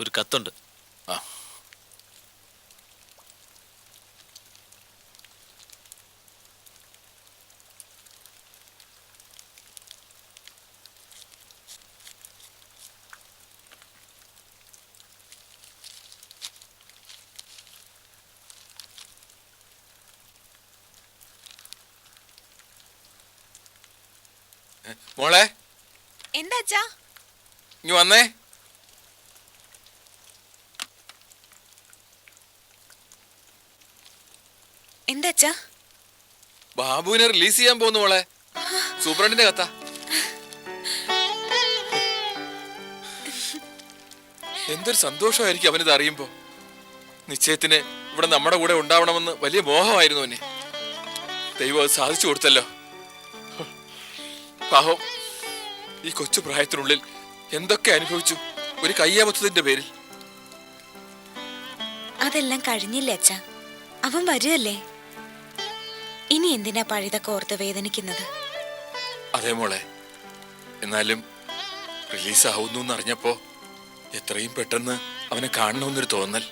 ഒരു കത്തുണ്ട്. ആ. മോളെ? എന്താ ഇങ്ങ് വന്നേ എന്താ അച്ഛാ ബാബുവിനെ റിലീസ് ചെയ്യാൻ പോകുന്നു മോളെ. സൂപ്രണ്ടിന്റെ കത്ത. എന്തൊരു സന്തോഷമായിരിക്കും അവനിത് അറിയുമ്പോ. നിശ്ചയത്തിന് ഇവിടെ നമ്മുടെ കൂടെ ഉണ്ടാവണമെന്ന് വലിയ മോഹമായിരുന്നു അവനെ. ദൈവം അത് സാധിച്ചു കൊടുത്തല്ലോ. പാവം ഈ കൊച്ചു പ്രായത്തിനുള്ളിൽ എന്തൊക്കെ അനുഭവിച്ചു ഒരു കയ്യാമത്തതിന്റെ പേരിൽ? അതെല്ലാം കഴിഞ്ഞില്ലേ അച്ഛ? അവൻ വരുമല്ലേ ഇനി എന്തിനാ പഴുതൊക്കെ ഓർത്ത് വേദനിക്കുന്നത്? അതെ മോളെ. എന്നാലും റിലീസ് ആവുന്നു എന്നറിഞ്ഞപ്പോ എത്രയും പെട്ടെന്ന് അവനെ കാണണമെന്നൊരു തോന്നൽ.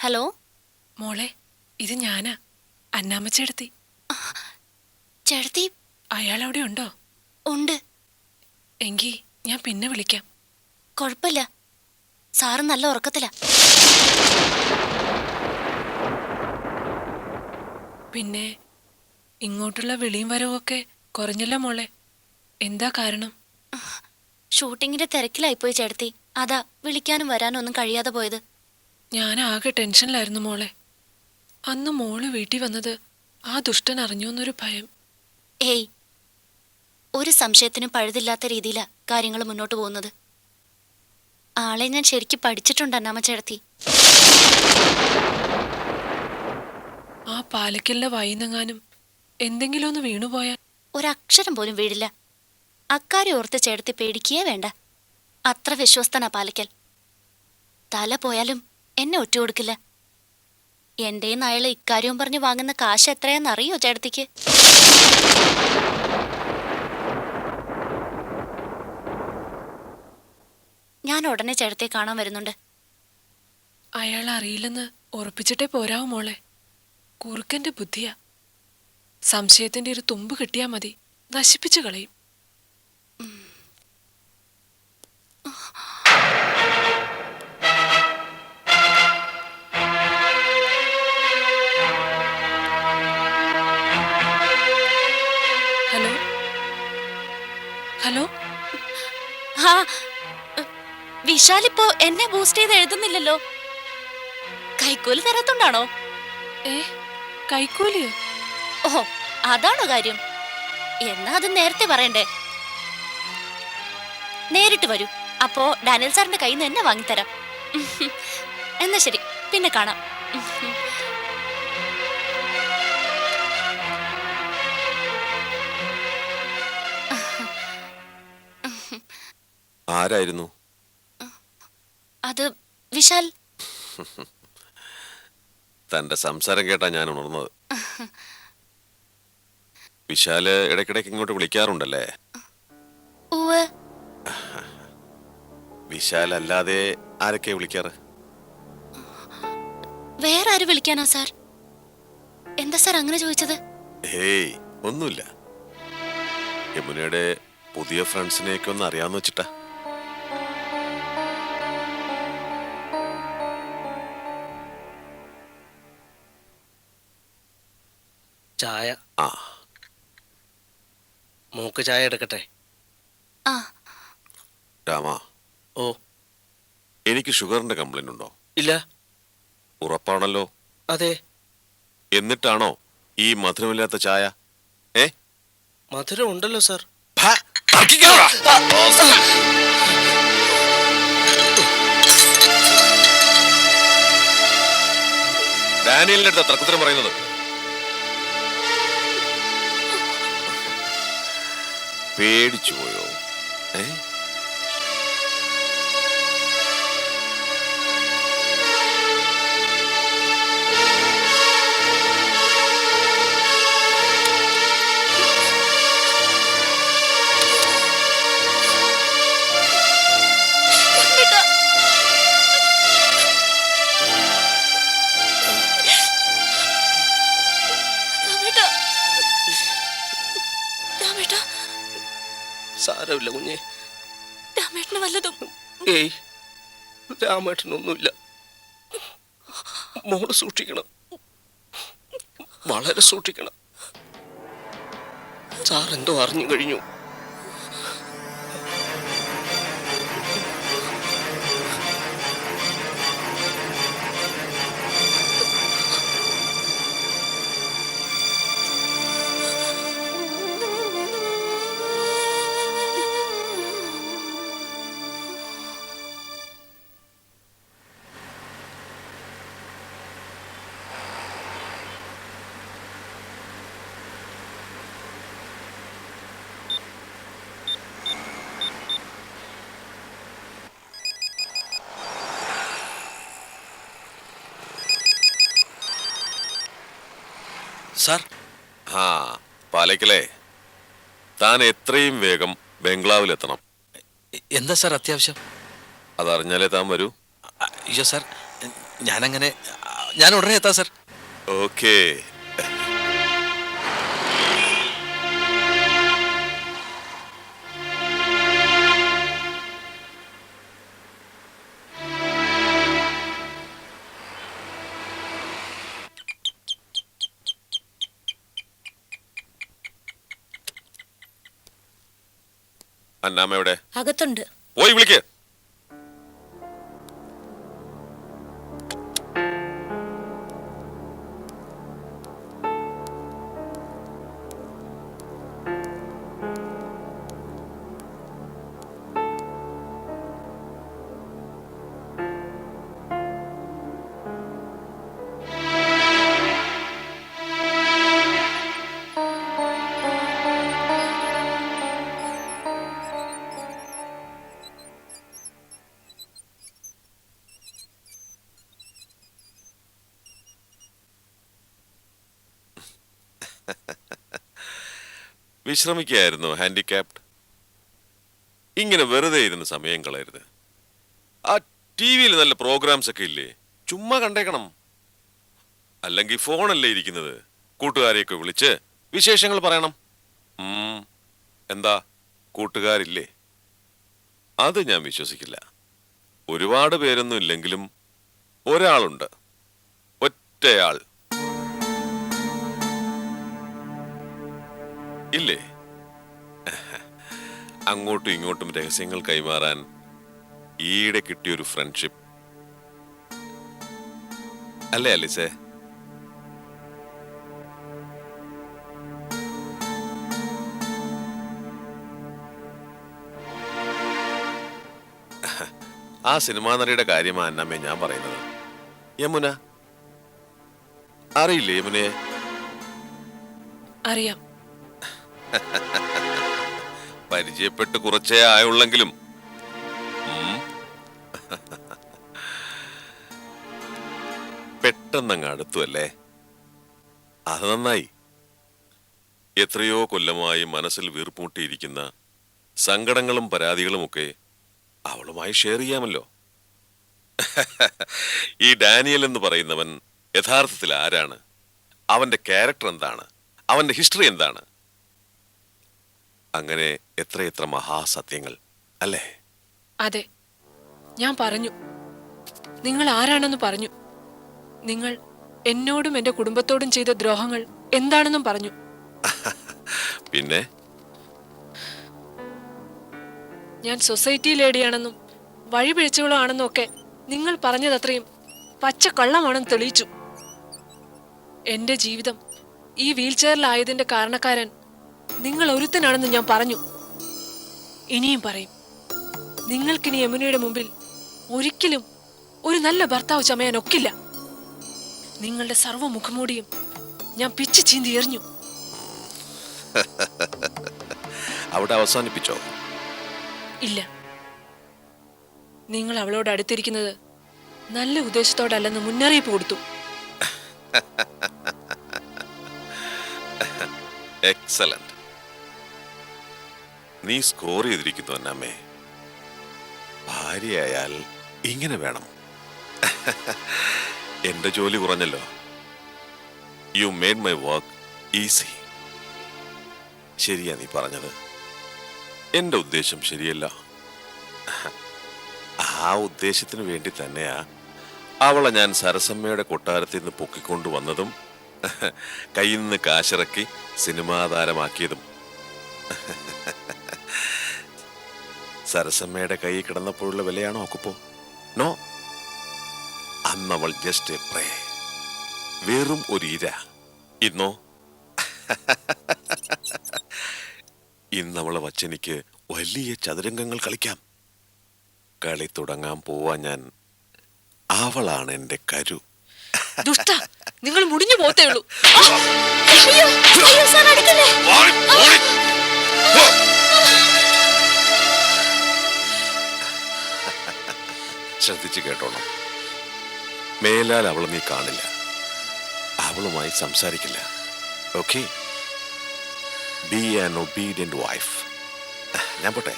ഹലോ? മോളെ ഇത് ഞാനാ. അന്നാമ്മച്ചെടുത്തി. ചേട്ടത്തി? അയാൾ അവിടെ ഉണ്ടോ. ഉണ്ട് എങ്കി ഞാൻ പിന്നെ വിളിക്കാം. കുഴപ്പമില്ല സാറ് നല്ല ഉറക്കത്തില. പിന്നെ ഇങ്ങോട്ടുള്ള വിളിയും വരവുമൊക്കെ കുറഞ്ഞല്ലോ മോളെ. എന്താ കാരണം? ഷൂട്ടിങ്ങിന്റെ തിരക്കിലായിപ്പോയി ചേട്ടത്തി. അതാ വിളിക്കാനും വരാനും ഒന്നും കഴിയാതെ പോയത്. ഞാൻ ആകെ ടെൻഷനിലായിരുന്നു മോളെ. അന്ന് മോൾ വീട്ടിൽ വന്നത് ആ ദുഷ്ടൻ അറിഞ്ഞോന്നൊരു ഭയം. ഏയ് ഒരു സംശയത്തിനും പഴുതില്ലാത്ത രീതിയിലാ കാര്യങ്ങൾ മുന്നോട്ട് പോകുന്നത്. ആളെ ഞാൻ ശരിക്കും പഠിച്ചിട്ടുണ്ട് അന്നാമ ചേർത്തി ആ പാലക്കലിലെ വൈന്നെങ്ങാനും എന്തെങ്കിലും ഒന്ന് വീണുപോയാൽ ഒരക്ഷരം പോലും വീഴില്ല അക്കാര്യം ഓർത്ത് ചേർത്തി പേടിക്കുകയേ വേണ്ട. അത്ര വിശ്വസ്തനാ പാലക്കൽ. തല പോയാലും എന്നെ ഒറ്റ കൊടുക്കില്ല. എന്റെയും അയാൾ ഇക്കാര്യവും പറഞ്ഞ് വാങ്ങുന്ന കാശ് എത്രയാന്നറിയോ ചേട്ടത്തിക്ക്? ഞാൻ ഉടനെ ചേട്ടത്തെ കാണാൻ വരുന്നുണ്ട്. അയാൾ അറിയില്ലെന്ന് ഉറപ്പിച്ചിട്ടേ പോരാവൂ മോളെ. കുറുക്കന്റെ ബുദ്ധിയാ. സംശയത്തിന്റെ ഒരു തുമ്പ് കിട്ടിയാ മതി. നശിപ്പിച്ചു കളയും. വിശാൽ ഇപ്പോ എന്നെ ബൂസ്റ്റ് ചെയ്ത് എഴുതുന്നില്ലല്ലോ? കൈക്കൂലി തരാത്തോണ്ടാണോ? ഏ കൈക്കൂലിയോ? ഓ അതാണോ കാര്യം. എന്നാ അത് നേരത്തെ പറയണ്ടേ? നേരിട്ട് വരൂ. അപ്പോ ഡാനിയൽ സാറിന്റെ കയ്യിൽ നിന്ന് എന്നെ വാങ്ങിത്തരാം. എന്നാ ശരി പിന്നെ കാണാം. ആരായിരുന്നു? അത് വിശാൽ. തന്റെ സംസാരം കേട്ടാ ഞാൻ ഉണർന്നത്. വിശാൽ ഇടയ്ക്കിടയ്ക്ക് ഇങ്ങോട്ട് വിളിക്കാറുണ്ടല്ലേ? വിശാൽ അല്ലാതെ ആരൊക്കെ വിളിക്കാറ്? വേറെ ആര് വിളിക്കാനാ സാർ? എന്താ സാർ അങ്ങനെ ചോദിച്ചത്? ഹേയ് ഒന്നുമില്ല. യമുനയുടെ പുതിയ ഫ്രണ്ട്സിനെയൊക്കെ ഒന്ന് അറിയാന്ന് വെച്ചിട്ടാ. ചായ. ആ. മൂക്ക് ചായ എടുക്കട്ടെ? ആ. രാമ. ഓ. എനിക്ക് ഷുഗറിന്റെ കംപ്ലൈന്റ് ഉണ്ടോ? ഇല്ല. ഉറപ്പാണല്ലോ. അതെ. എന്നിട്ടാണോ ഈ മധുരമില്ലാത്ത ചായ? ഏ? മധുരം ഉണ്ടല്ലോ സാർ. ഡാനിയലിന്റെ അടുത്ത തർക്കത്തിന് പറയുന്നത്. പേടിച്ചു പോയോ? ഏ? സാരമില്ല കുഞ്ഞെ. രാമേട്ടന് വല്ലതും? ഏയ് രാമേട്ടനൊന്നുമില്ല. മോൾ സൂക്ഷിക്കണം. വളരെ സൂക്ഷിക്കണം. സാർ എന്തോ അറിഞ്ഞു കഴിഞ്ഞു. സാർ? ആ പാലയ്ക്കലേ താൻ എത്രയും വേഗം ബംഗ്ലാവിലെത്തണം. എന്താ സാർ അത്യാവശ്യം? അതറിഞ്ഞാലേ താൻ വരൂ. അയ്യോ സാർ ഞാനങ്ങനെ ഞാൻ ഉടനെ എത്താം സാർ. ഓക്കേ. അന്നാമ്മ എവിടെ? അകത്തുണ്ട്. പോയി വിളിക്ക്. വിശ്രമിക്കുകയായിരുന്നു ഹാൻഡിക്യാപ്ഡ് ഇങ്ങനെ വെറുതെ ഇരുന്ന് സമയം കളയരുത്. ആ ടി വിയിൽ നല്ല പ്രോഗ്രാംസ് ഒക്കെ ഇല്ലേ? ചുമ്മാ കണ്ടേക്കണം. അല്ലെങ്കിൽ ഫോണല്ലേ ഇരിക്കുന്നത്? കൂട്ടുകാരെയൊക്കെ വിളിച്ച് വിശേഷങ്ങൾ പറയണം. എന്താ? കൂട്ടുകാരില്ലേ? അത് ഞാൻ വിശ്വസിക്കില്ല. ഒരുപാട് പേരൊന്നും ഇല്ലെങ്കിലും ഒരാളുണ്ട്. ഒറ്റയാൾ. ഇല്ലേ? അങ്ങോട്ടും ഇങ്ങോട്ടും രഹസ്യങ്ങൾ കൈമാറാൻ ഈയിടെ കിട്ടിയൊരു ഫ്രണ്ട്ഷിപ്പ് അല്ലേ അലിസേ? ആ സിനിമാ നടിയുടെ കാര്യമാ അന്നമ്മേ ഞാൻ പറയുന്നത്. യമുന അറിയില്ലേ യമുനയെ? അറിയാം. പരിചയപ്പെട്ട് കുറച്ചേ ആയുള്ളെങ്കിലും. പെട്ടെന്നങ്ങ് അടുത്തു അല്ലേ അത് നന്നായി. എത്രയോ കൊല്ലമായി മനസ്സിൽ വീർപ്പൂട്ടിയിരിക്കുന്ന സങ്കടങ്ങളും പരാതികളുമൊക്കെ അവളുമായി ഷെയർ ചെയ്യാമല്ലോ. ഈ ഡാനിയൽ എന്ന് പറയുന്നവൻ യഥാർത്ഥത്തിൽ ആരാണ്? അവന്റെ ക്യാരക്ടർ എന്താണ്? അവന്റെ ഹിസ്റ്ററി എന്താണ്? അങ്ങനെ എത്രയെത്ര മഹാസത്യങ്ങൾ അല്ലേ? അതെ. ഞാൻ പറഞ്ഞു. നിങ്ങൾ ആരാണെന്ന് പറഞ്ഞു. നിങ്ങൾ എന്നോടും എന്റെ കുടുംബത്തോടും ചെയ്ത ദ്രോഹങ്ങൾ എന്താണെന്നും പറഞ്ഞു. പിന്നെ? ഞാൻ സൊസൈറ്റി ലേഡിയാണെന്നും വഴിപിഴച്ചുകളാണെന്നും ഒക്കെ നിങ്ങൾ പറഞ്ഞതത്രയും പച്ച കള്ളമാണെന്ന് തെളിയിച്ചു. എന്റെ ജീവിതം ഈ വീൽചെയറിലായതിന്റെ കാരണക്കാരൻ നിങ്ങൾ ഒരുത്തനാണെന്ന് ഞാൻ പറഞ്ഞു. ഇനിയും പറയും. നിങ്ങൾക്കിനി യമുനയുടെ മുമ്പിൽ ഒരിക്കലും ഒരു നല്ല ഭർത്താവ് ചമയാൻ ഒക്കില്ല. നിങ്ങളുടെ സർവ മുഖമൂടിയും ഞാൻ പിച്ച് ചീന്തി എറിഞ്ഞു. അവിടെ അവസാനിപ്പിച്ചോ? ഇല്ല. നിങ്ങൾ അവളോട് അടുത്തിരിക്കുന്നത് നല്ല ഉദ്ദേശത്തോടല്ലെന്ന് മുന്നറിയിപ്പ് കൊടുത്തു. എക്സലന്റ് നീ സ്കോർ ചെയ്തിരിക്കുന്നു അന്നമ്മേ. ഭാര്യയായാൽ ഇങ്ങനെ വേണം. എന്റെ ജോലി കുറഞ്ഞല്ലോ. You made my work easy ശരിയാ നീ പറഞ്ഞത്. എന്റെ ഉദ്ദേശം ശരിയല്ല. ആ ഉദ്ദേശത്തിന് വേണ്ടി തന്നെയാ അവളെ ഞാൻ സരസമ്മയുടെ കൊട്ടാരത്തിൽ നിന്ന് പൊക്കിക്കൊണ്ടുവന്നതും കയ്യിൽ നിന്ന് കാശിറക്കി സിനിമാ താരമാക്കിയതും സരസമ്മയുടെ കൈ കിടന്നപ്പോഴുള്ള വിലയാണോ ഒക്കുപ്പോ നോ. അന്നവൾ ജസ്റ്റ് എ പ്രേ വെറും ഒരു ഇര. ഇന്നോ? ഇന്നവളെ വച്ചെനിക്ക് വലിയ ചതുരംഗങ്ങൾ കളിക്കാം. കളി തുടങ്ങാൻ പോവാ ഞാൻ. അവളാണ് എന്റെ കരു. ദുഷ്ട നിങ്ങൾ മുടിഞ്ഞു പോത്തേ ഉള്ളൂ. ശ്രദ്ധിച്ചു കേട്ടോണം. മേലാൽ അവൾ നീ കാണില്ല. അവളുമായി സംസാരിക്കില്ല. Okay be an obedient wife ഞാൻ പോട്ടെ.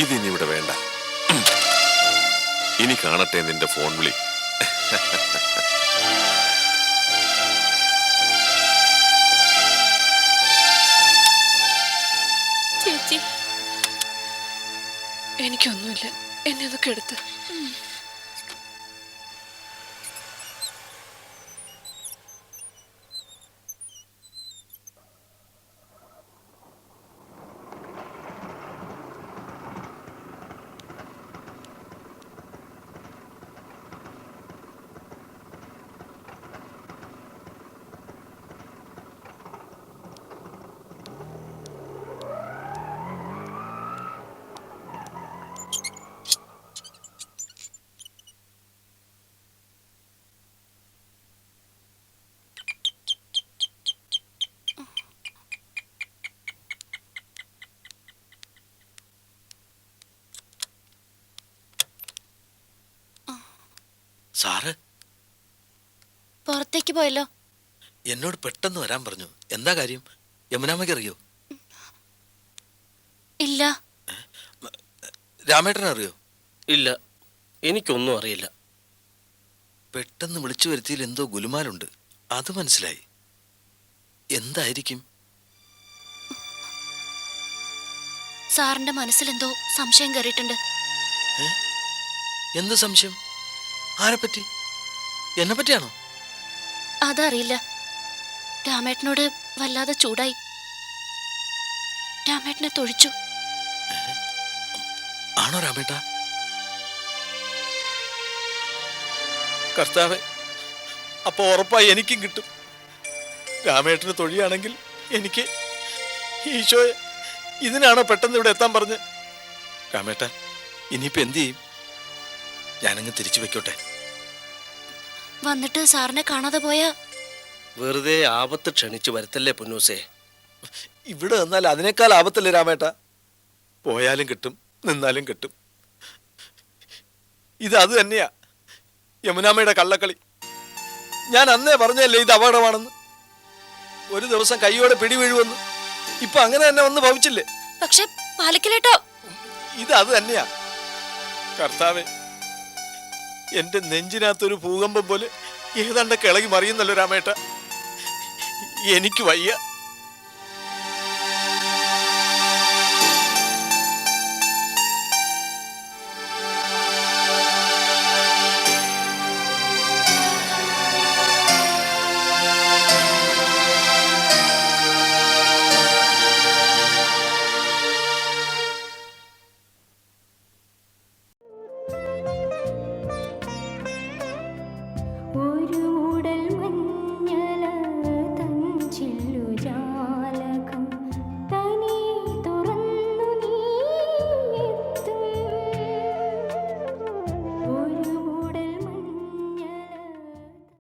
ഇതിനി ഇവിടെ വേണ്ട. ഇനി കാണട്ടെ നിന്റെ ഫോൺ വിളി. എനിക്കൊന്നുമില്ല. എന്നെ അതൊക്കെ എടുത്ത് സാറ്? പുറത്തേക്ക് പോയല്ലോ. എന്നോട് പെട്ടെന്ന് വരാൻ പറഞ്ഞു. എന്താ കാര്യം? യമുനാമ്മയ്ക്ക് അറിയോ? ഇല്ല. രാമേട്ടൻ അറിയോ? ഇല്ല. എനിക്കൊന്നും അറിയില്ല. പെട്ടെന്ന് വിളിച്ചു വരുത്തിയിൽ എന്തോ ഗുലുമാലുണ്ട്. അത് മനസ്സിലായി. എന്തായിരിക്കും? സാറിന്റെ മനസ്സിലെന്തോ സംശയം കയറിയിട്ടുണ്ട്. എന്ത് സംശയം? ആരെപ്പറ്റി എന്നെ പറ്റിയാണോ? അതറിയില്ല. രാമേട്ടനോട് വല്ലാതെ ചൂടായി. രാമേട്ടനെ തൊഴിച്ചു. ആണോ രാമേട്ട? കർത്താവെ അപ്പൊ ഉറപ്പായി എനിക്കും കിട്ടും. രാമേട്ടന് തൊഴിയാണെങ്കിൽ എനിക്ക് ഈശോയെ ഇതിനാണോ പെട്ടെന്ന് ഇവിടെ എത്താൻ പറഞ്ഞ്? രാമേട്ട ഇനിയിപ്പോ എന്ത് ചെയ്യും? ഞാനങ്ങ് തിരിച്ചു വെക്കോട്ടെ. വന്നിട്ട് സാറിനെ കാണാതെ പോയാ? വെറുതെ ആപത്ത് ക്ഷണിച്ചു വരുത്തല്ലേ പൊന്നൂസേ? ഇവിടെ വന്നാൽ അതിനേക്കാൾ ആപത്തല്ലേ രാമേട്ട? പോയാലും കിട്ടും നിന്നാലും കിട്ടും. ഇത് അത് തന്നെയാ. യമുനാമ്മയുടെ കള്ളക്കളി. ഞാൻ അന്നേ പറഞ്ഞല്ലേ ഇത് അപകടമാണെന്ന്? ഒരു ദിവസം കൈയോടെ പിടി വീഴുവെന്ന് ഇപ്പൊ അങ്ങനെ തന്നെ വന്ന് ഭവിച്ചില്ലേ? പക്ഷെ പാലക്കിലേട്ടോ. ഇത് അത് തന്നെയാ. കർത്താവെ എന്റെ നെഞ്ചിനകത്തൊരു ഭൂകമ്പം പോലെ ഏതാണ്ടൊക്കെ ഇളകി മറിയുന്നല്ലോ രാമേട്ട. എനിക്ക് വയ്യ.